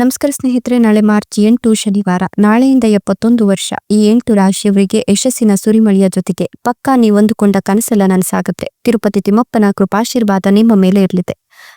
ನಮಸ್ಕಾರ ಸ್ನೇಹಿತರೆ, ನಾಳೆ ಮಾರ್ಚ್ ಎಂಟು ಶನಿವಾರ, ನಾಳೆಯಿಂದ ಎಪ್ಪತ್ತೊಂದು ವರ್ಷ, ಈ ಎಂಟು ರಾಶಿಯವರಿಗೆ ಯಶಸ್ಸಿನ ಸುರಿಮಳೆಯ ಜೊತೆಗೆ ಪಕ್ಕಾ ನೀವೊಂದುಕೊಂಡ ಕನಸೆಲ್ಲ ನನಸಾಗುತ್ತೆ. ತಿರುಪತಿ ತಿಮ್ಮಪ್ಪನ ಕೃಪಾಶೀರ್ವಾದ ನಿಮ್ಮ ಮೇಲೆ ಇರಲಿದೆ.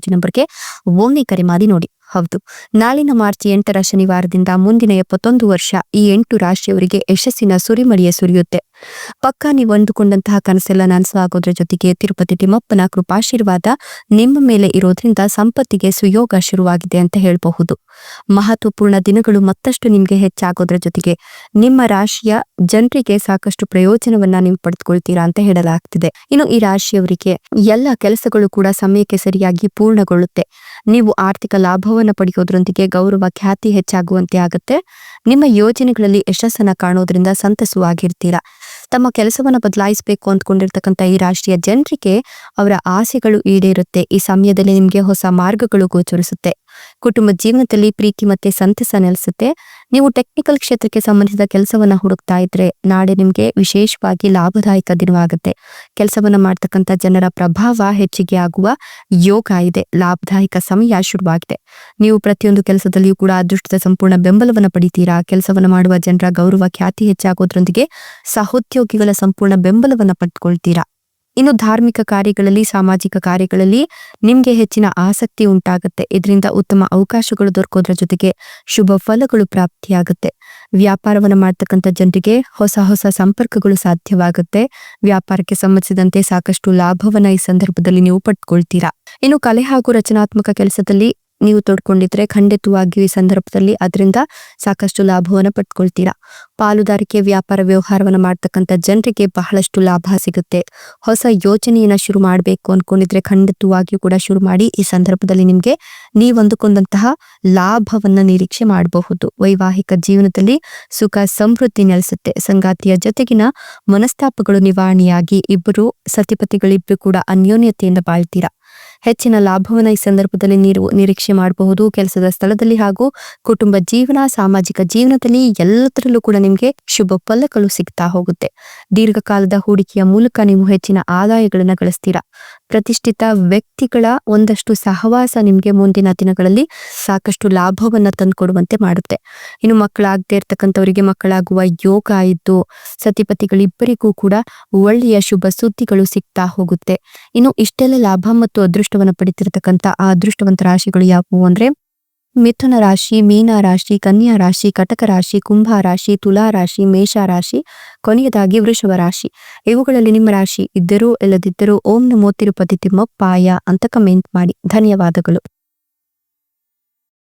ಗುರುಜಿ ನಂಬರ್ಗೆ ಒಮ್ಮೆ ಕರೆ ಮಾಡಿ ನೋಡಿ. ಹೌದು, ನಾಳಿನ ಮಾರ್ಚ್ ಎಂಟರ ಶನಿವಾರದಿಂದ ಮುಂದಿನ ಎಪ್ಪತ್ತೊಂದು ವರ್ಷ ಈ ಎಂಟು ರಾಶಿಯವರಿಗೆ ಯಶಸ್ಸಿನ ಸುರಿಮಳೆಯ ಸುರಿಯುತ್ತೆ. ಪಕ್ಕ ನೀವು ಅಂದುಕೊಂಡಂತಹ ಕನಸೆಲ್ಲ ನನಸಾಗೋದ್ರ ಜೊತೆಗೆ ತಿರುಪತಿ ತಿಮ್ಮಪ್ಪನ ಕೃಪಾಶೀರ್ವಾದ ನಿಮ್ಮ ಮೇಲೆ ಇರೋದ್ರಿಂದ ಸಂಪತ್ತಿಗೆ ಸುಯೋಗ ಶುರುವಾಗಿದೆ ಅಂತ ಹೇಳಬಹುದು. ಮಹತ್ವಪೂರ್ಣ ದಿನಗಳು ಮತ್ತಷ್ಟು ನಿಮಗೆ ಹೆಚ್ಚಾಗೋದ್ರ ಜೊತೆಗೆ ನಿಮ್ಮ ರಾಶಿಯ ಜನರಿಗೆ ಸಾಕಷ್ಟು ಪ್ರಯೋಜನವನ್ನ ನೀವು ಪಡೆದುಕೊಳ್ತೀರಾ ಅಂತ ಹೇಳಲಾಗ್ತಿದೆ. ಇನ್ನು ಈ ರಾಶಿಯವರಿಗೆ ಎಲ್ಲ ಕೆಲಸಗಳು ಕೂಡ ಸಮಯಕ್ಕೆ ಸರಿಯಾಗಿ ಪೂರ್ಣಗೊಳ್ಳುತ್ತೆ. ನೀವು ಆರ್ಥಿಕ ಲಾಭವನ್ನ ಪಡೆಯೋದ್ರೊಂದಿಗೆ ಗೌರವ, ಖ್ಯಾತಿ ಹೆಚ್ಚಾಗುವಂತೆ ಆಗುತ್ತೆ. ನಿಮ್ಮ ಯೋಜನೆಗಳಲ್ಲಿ ಯಶಸ್ಸನ್ನ ಕಾಣೋದ್ರಿಂದ ಸಂತಸವಾಗಿರ್ತೀರಾ. ತಮ್ಮ ಕೆಲಸವನ್ನು ಬದಲಾಯಿಸಬೇಕು ಅಂದ್ಕೊಂಡಿರ್ತಕ್ಕಂಥ ಈ ರಾಷ್ಟ್ರೀಯ ಜನರಿಗೆ ಅವರ ಆಸೆಗಳು ಈಡೇರುತ್ತೆ. ಈ ಸಮಯದಲ್ಲಿ ನಿಮಗೆ ಹೊಸ ಮಾರ್ಗಗಳು ಗೋಚರಿಸುತ್ತೆ. ಕುಟುಂಬ ಜೀವನದಲ್ಲಿ ಪ್ರೀತಿ ಮತ್ತೆ ಸಂತಸ ನೆಲೆಸುತ್ತೆ. ನೀವು ಟೆಕ್ನಿಕಲ್ ಕ್ಷೇತ್ರಕ್ಕೆ ಸಂಬಂಧಿಸಿದ ಕೆಲಸವನ್ನ ಹುಡುಕ್ತಾ ಇದ್ರೆ ನಾಳೆ ನಿಮ್ಗೆ ವಿಶೇಷವಾಗಿ ಲಾಭದಾಯಕ ದಿನವಾಗುತ್ತೆ. ಕೆಲಸವನ್ನ ಮಾಡ್ತಕ್ಕಂಥ ಜನರ ಪ್ರಭಾವ ಹೆಚ್ಚಿಗೆ ಆಗುವ ಯೋಗ ಇದೆ. ಲಾಭದಾಯಕ ಸಮಯ ಶುರುವಾಗಿದೆ. ನೀವು ಪ್ರತಿಯೊಂದು ಕೆಲಸದಲ್ಲಿಯೂ ಕೂಡ ಅದೃಷ್ಟದ ಸಂಪೂರ್ಣ ಬೆಂಬಲವನ್ನ ಪಡಿತೀರಾ? ಕೆಲಸವನ್ನ ಮಾಡುವ ಜನರ ಗೌರವ ಖ್ಯಾತಿ ಹೆಚ್ಚಾಗೋದ್ರೊಂದಿಗೆ ಸಹೋದ್ಯೋಗಿಗಳ ಸಂಪೂರ್ಣ ಬೆಂಬಲವನ್ನ ಪಡ್ಕೊಳ್ತೀರಾ? ಇನ್ನು ಧಾರ್ಮಿಕ ಕಾರ್ಯಗಳಲ್ಲಿ, ಸಾಮಾಜಿಕ ಕಾರ್ಯಗಳಲ್ಲಿ ನಿಮ್ಗೆ ಹೆಚ್ಚಿನ ಆಸಕ್ತಿ ಉಂಟಾಗುತ್ತೆ. ಇದರಿಂದ ಉತ್ತಮ ಅವಕಾಶಗಳು ದೊರಕೋದ್ರ ಜೊತೆಗೆ ಶುಭ ಫಲಗಳು ಪ್ರಾಪ್ತಿಯಾಗುತ್ತೆ. ವ್ಯಾಪಾರವನ್ನ ಮಾಡ್ತಕ್ಕಂಥ ಜನರಿಗೆ ಹೊಸ ಹೊಸ ಸಂಪರ್ಕಗಳು ಸಾಧ್ಯವಾಗುತ್ತೆ. ವ್ಯಾಪಾರಕ್ಕೆ ಸಂಬಂಧಿಸಿದಂತೆ ಸಾಕಷ್ಟು ಲಾಭವನ್ನ ಈ ಸಂದರ್ಭದಲ್ಲಿ ನೀವು ಪಟ್ಕೊಳ್ತೀರಾ. ಇನ್ನು ಕಲೆ ಹಾಗೂ ರಚನಾತ್ಮಕ ಕೆಲಸದಲ್ಲಿ ನೀವು ತೊಡ್ಕೊಂಡಿದ್ರೆ ಖಂಡಿತವಾಗಿಯೂ ಈ ಸಂದರ್ಭದಲ್ಲಿ ಅದರಿಂದ ಸಾಕಷ್ಟು ಲಾಭವನ್ನು ಪಡ್ಕೊಳ್ತೀರಾ. ಪಾಲುದಾರಿಕೆ ವ್ಯಾಪಾರ ವ್ಯವಹಾರವನ್ನು ಮಾಡ್ತಕ್ಕಂಥ ಜನರಿಗೆ ಬಹಳಷ್ಟು ಲಾಭ ಸಿಗುತ್ತೆ. ಹೊಸ ಯೋಜನೆಯನ್ನು ಶುರು ಮಾಡಬೇಕು ಅನ್ಕೊಂಡಿದ್ರೆ ಖಂಡಿತವಾಗಿಯೂ ಕೂಡ ಶುರು ಮಾಡಿ ಈ ಸಂದರ್ಭದಲ್ಲಿ ನಿಮಗೆ ನೀವು ಅಂದುಕೊಂಡಂತಹ ಲಾಭವನ್ನ ನಿರೀಕ್ಷೆ ಮಾಡಬಹುದು. ವೈವಾಹಿಕ ಜೀವನದಲ್ಲಿ ಸುಖ, ಸಮೃದ್ಧಿ ನೆಲೆಸುತ್ತೆ. ಸಂಗಾತಿಯ ಜೊತೆಗಿನ ಮನಸ್ತಾಪಗಳು ನಿವಾರಣೆಯಾಗಿ ಇಬ್ಬರು ಸತಿಪತಿಗಳಿಬ್ಬರು ಕೂಡ ಅನ್ಯೋನ್ಯತೆಯಿಂದ ಬಾಳ್ತೀರಾ. ಹೆಚ್ಚಿನ ಲಾಭವನ್ನ ಈ ಸಂದರ್ಭದಲ್ಲಿ ನೀವು ನಿರೀಕ್ಷೆ ಮಾಡಬಹುದು. ಕೆಲಸದ ಸ್ಥಳದಲ್ಲಿ ಹಾಗೂ ಕುಟುಂಬ ಜೀವನ, ಸಾಮಾಜಿಕ ಜೀವನದಲ್ಲಿ ಎಲ್ಲದರಲ್ಲೂ ಕೂಡ ನಿಮಗೆ ಶುಭ ಫಲಗಳು ಸಿಗ್ತಾ ಹೋಗುತ್ತೆ. ದೀರ್ಘಕಾಲದ ಹೂಡಿಕೆಯ ಮೂಲಕ ನೀವು ಹೆಚ್ಚಿನ ಆದಾಯಗಳನ್ನು ಗಳಿಸ್ತೀರಾ. ಪ್ರತಿಷ್ಠಿತ ವ್ಯಕ್ತಿಗಳ ಒಂದಷ್ಟು ಸಹವಾಸ ನಿಮಗೆ ಮುಂದಿನ ದಿನಗಳಲ್ಲಿ ಸಾಕಷ್ಟು ಲಾಭವನ್ನ ತಂದುಕೊಡುವಂತೆ ಮಾಡುತ್ತೆ. ಇನ್ನು ಮಕ್ಕಳಾಗದೇ ಇರ್ತಕ್ಕಂಥವರಿಗೆ ಮಕ್ಕಳಾಗುವ ಯೋಗ ಇದ್ದು, ಸತಿಪತಿಗಳಿಬ್ಬರಿಗೂ ಕೂಡ ಒಳ್ಳೆಯ ಶುಭ ಸುದ್ದಿಗಳು ಸಿಗ್ತಾ ಹೋಗುತ್ತೆ. ಇನ್ನು ಇಷ್ಟೆಲ್ಲ ಲಾಭ ಮತ್ತು ಅದೃಷ್ಟವನ್ನ ಪಡಿತಿರ್ತಕ್ಕಂಥ ಆ ಅದೃಷ್ಟವಂತ ರಾಶಿಗಳು ಯಾವುವು ಅಂದ್ರೆ ಮಿಥುನ ರಾಶಿ, ಮೀನ ರಾಶಿ, ಕನ್ಯಾ ರಾಶಿ, ಕಟಕ ರಾಶಿ, ಕುಂಭ ರಾಶಿ, ತುಲಾ ರಾಶಿ, ಮೇಷ ರಾಶಿ, ಕೊನೆಯದಾಗಿ ವೃಷಭ ರಾಶಿ. ಇವುಗಳಲ್ಲಿ ನಿಮ್ಮ ರಾಶಿ ಇದ್ದರೂ ಇಲ್ಲದಿದ್ದರೂ ಓಂ ನಮೋ ತಿರುಪತಿ ತಿಮ್ಮಪ್ಪಾಯ ಅಂತ ಕಮೆಂಟ್ ಮಾಡಿ. ಧನ್ಯವಾದಗಳು.